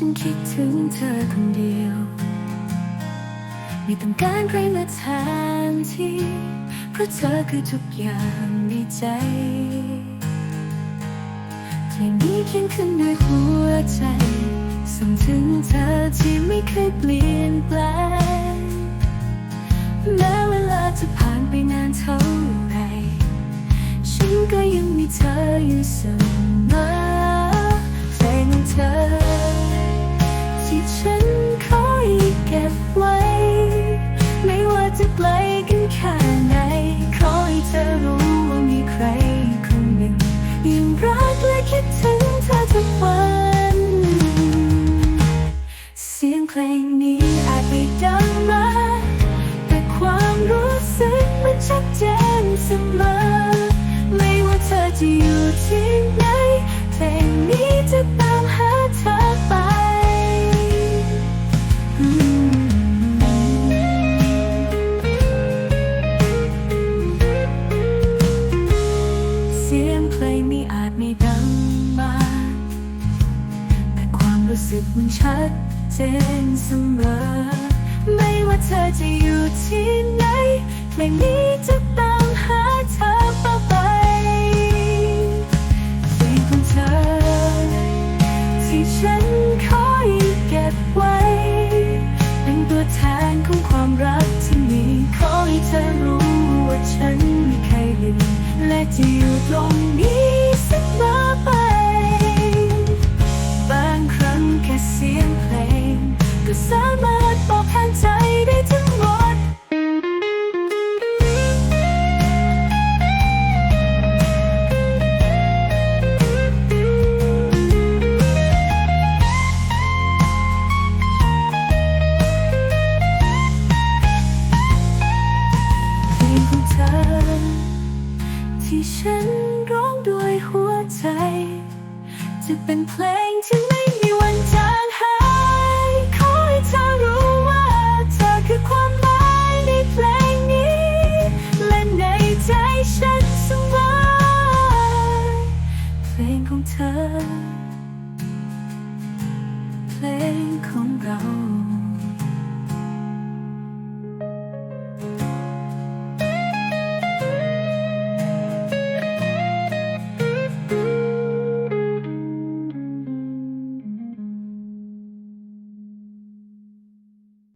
ฉันคิดถึงเธอคนเดียว ไม่ต้องการใครมาแทนที่ เพราะเธอคือทุกอย่างในใจเพลงนี้เขียนขึ้นด้วยหัวใจส่งถึงเธอที่ไม่เคยเปลี่ยนแปลงแม้เวลาจะผ่านไปนานเท่าไหรฉันก็ยังมีเธออยู่เสมอ งเพลงนี้อาจไม่ดังมา แต่ความรู้สึกมันชัดเจนเสมอ ไม่ว่าเธอจะอยู่ที่ไหน เพลงนี้จะตามหาเธอไปเสียงเพลงนี้อาจไม่ดังมา แต่ความรู้สึกมันชัด เจนเสมอ ไม่ว่าเธอจะอยู่ที่ไหนเพลงนี้จะตามหาเธอต่อไปเพลงของเธอ ที่ฉันคอยเก็บไว้ เป็นตัวแทนของความรักที่มีขอให้เธอรู้ว่าฉันไม่เคยลืมและจะอยู่ตรงนี้ ฉันร้องด้วยหัวใจ จะเป็นเพลงที่ไม่